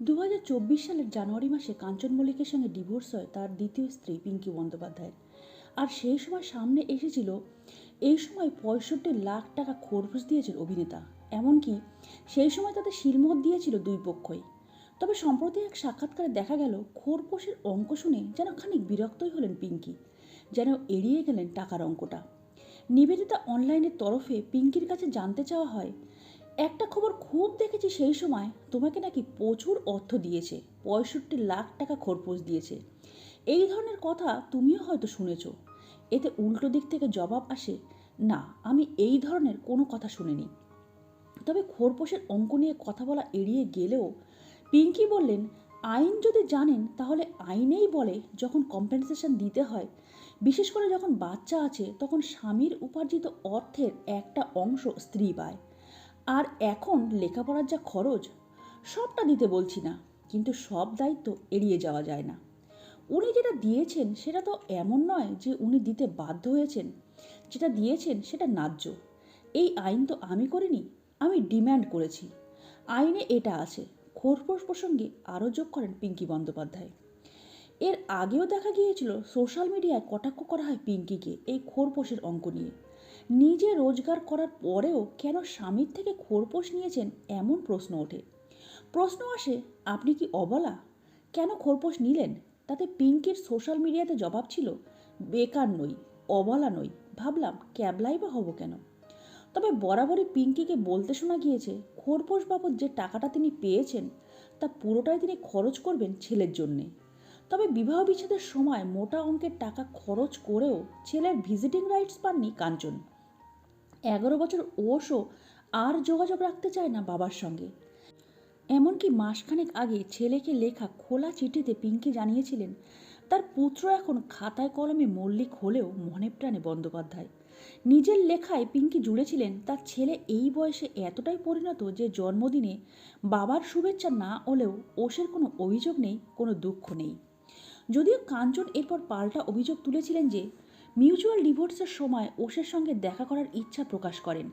দু হাজার চব্বিশ সালের জানুয়ারি মাসে কাঞ্চন মল্লিকের সঙ্গে ডিভোর্স হয় তার দ্বিতীয় স্ত্রী পিঙ্কি বন্দ্যোপাধ্যায়ের। আর সেই সময় সামনে এসেছিল, এই সময় পঁয়ষট্টি লাখ টাকা খরচ দিয়েছেন অভিনেতা। এমনকি সেই সময় তাদের শিলমোহর দিয়েছিল দুই পক্ষই। তবে সম্প্রতি এক সাক্ষাৎকারে দেখা গেল খোরপোশের অঙ্ক শুনে যেন খানিক বিরক্তই হলেন পিঙ্কি, যেন এড়িয়ে গেলেন টাকার অঙ্কটা। নিবেদিতা অনলাইনের তরফে পিঙ্কির কাছে জানতে চাওয়া হয় একটা খবর খুব দেখেছি সেই সময়, তোমাকে নাকি প্রচুর অর্থ দিয়েছে, পঁয়ষট্টি লাখ টাকা খরপোশ দিয়েছে। এই ধরনের কথা তুমিও হয়তো শুনেছ। এতে উল্টো দিক থেকে জবাব আসে, না, আমি এই ধরনের কোনো কথা শুনিনি। তবে খোরপোশের অঙ্ক নিয়ে কথা বলা এড়িয়ে গেলেও পিঙ্কি বললেন, আইন যদি জানেন, তাহলে আইনেই বলে যখন কম্পেনসেশন দিতে হয়। বিশেষ করে যখন বাচ্চা আছে, তখন স্বামীর উপার্জিত অর্থের একটা অংশ স্ত্রী পায়। আর এখন লেখাপড়ার যা খরচ, সবটা দিতে বলছি না, কিন্তু সব দায়িত্ব এড়িয়ে যাওয়া যায় না। উনি যেটা দিয়েছেন সেটা তো এমন নয় যে উনি দিতে বাধ্য হয়েছেন। যেটা দিয়েছেন সেটা ন্যায্য। এই আইন তো আমি করিনি, আমি ডিম্যান্ড করেছি। আইনে এটা আছে, খোরপোশ প্রসঙ্গে আরও যোগ করেন পিঙ্কি বন্দ্যোপাধ্যায়। এর আগেও দেখা গিয়েছিল সোশ্যাল মিডিয়ায় কটাক্ষ করা হয় পিঙ্কিকে এই খোরপোশের অঙ্ক নিয়ে। নিজে রোজগার করার পরেও কেন স্বামীর থেকে খোরপোশ নিয়েছেন এমন প্রশ্ন ওঠে। প্রশ্ন আসে, আপনি কি অবলা? কেন খোরপোশ নিলেন? তাতে পিঙ্কির সোশ্যাল মিডিয়াতে জবাব ছিল, বেকার নই, অবলা নই। ভাবলাম, ক্যাবলাই বা হব কেন? তবে বরাবরই পিঙ্কিকে বলতে শোনা গিয়েছে, খোরপোশ বাবদ যে টাকাটা তিনি পেয়েছেন, তা পুরোটাই তিনি খরচ করবেন ছেলের জন্যে। তবে বিবাহ বিচ্ছেদের সময় মোটা অঙ্কের টাকা খরচ করেও ছেলের ভিজিটিং রাইটস পাননি কাঞ্চন। এগারো বছর ওষও আর যোগাযোগ রাখতে চায় না বাবার সঙ্গে। এমনকি মাসখানেক আগে ছেলেকে লেখা খোলা চিঠিতে পিঙ্কি জানিয়েছিলেন, তার পুত্র এখন খাতায় কলমে মল্লিক হলেও মনে প্রাণে বন্দ্যোপাধ্যায়। নিজের লেখায় পিঙ্কি জুড়েছিলেন, তার ছেলে এই বয়সে এতটাই পরিণত যে জন্মদিনে বাবার শুভেচ্ছা না হলেও ওষের কোনো অভিযোগ নেই, কোনো দুঃখ নেই। যদিও কাঞ্চন এরপর পাল্টা অভিযোগ তুলেছিলেন যে, মিউচুয়াল ডিভোর্সের সময় ওষের সঙ্গে দেখা করার ইচ্ছা প্রকাশ করেন,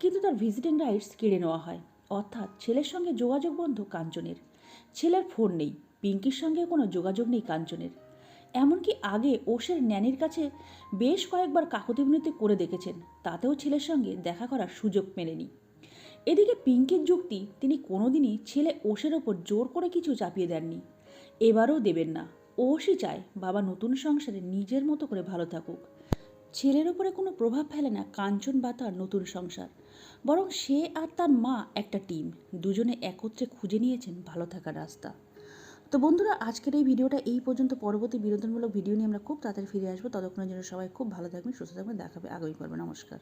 কিন্তু তার ভিজিটিং রাইটস কেড়ে নেওয়া হয়। অর্থাৎ ছেলের সঙ্গে যোগাযোগ বন্ধ কাঞ্চনের। ছেলের ফোন নেই, পিঙ্কির সঙ্গে কোনো যোগাযোগ নেই কাঞ্চনের। এমনকি আগে ওষের ন্যানির কাছে বেশ কয়েকবার কাকতি করে দেখেছেন, তাতেও ছেলের সঙ্গে দেখা করার সুযোগ মেলেনি। এদিকে পিঙ্কির যুক্তি, তিনি কোনোদিনই ছেলে ওষের ওপর জোর করে কিছু চাপিয়ে দেননি। এবারও দেবেন না। ওষই চায় বাবা নতুন সংসারে নিজের মতো করে ভালো থাকুক। ছেলের ওপরে কোনো প্রভাব ফেলে না কাঞ্চন বা তার নতুন সংসার। বরং সে আর তার মা একটা টিম, দুজনে একত্রে খুঁজে নিয়েছেন ভালো থাকার রাস্তা। তো বন্ধুরা, আজকের এই ভিডিওটা এই পর্যন্ত। পরবর্তী বিনোদনমূলক ভিডিও নিয়ে আমরা খুব তাড়াতাড়ি ফিরে আসব। ততক্ষণের জন্য সবাই খুব ভালো থাকবেন, সুস্থ থাকবেন। দেখাবে আগামী পর্বে। নমস্কার।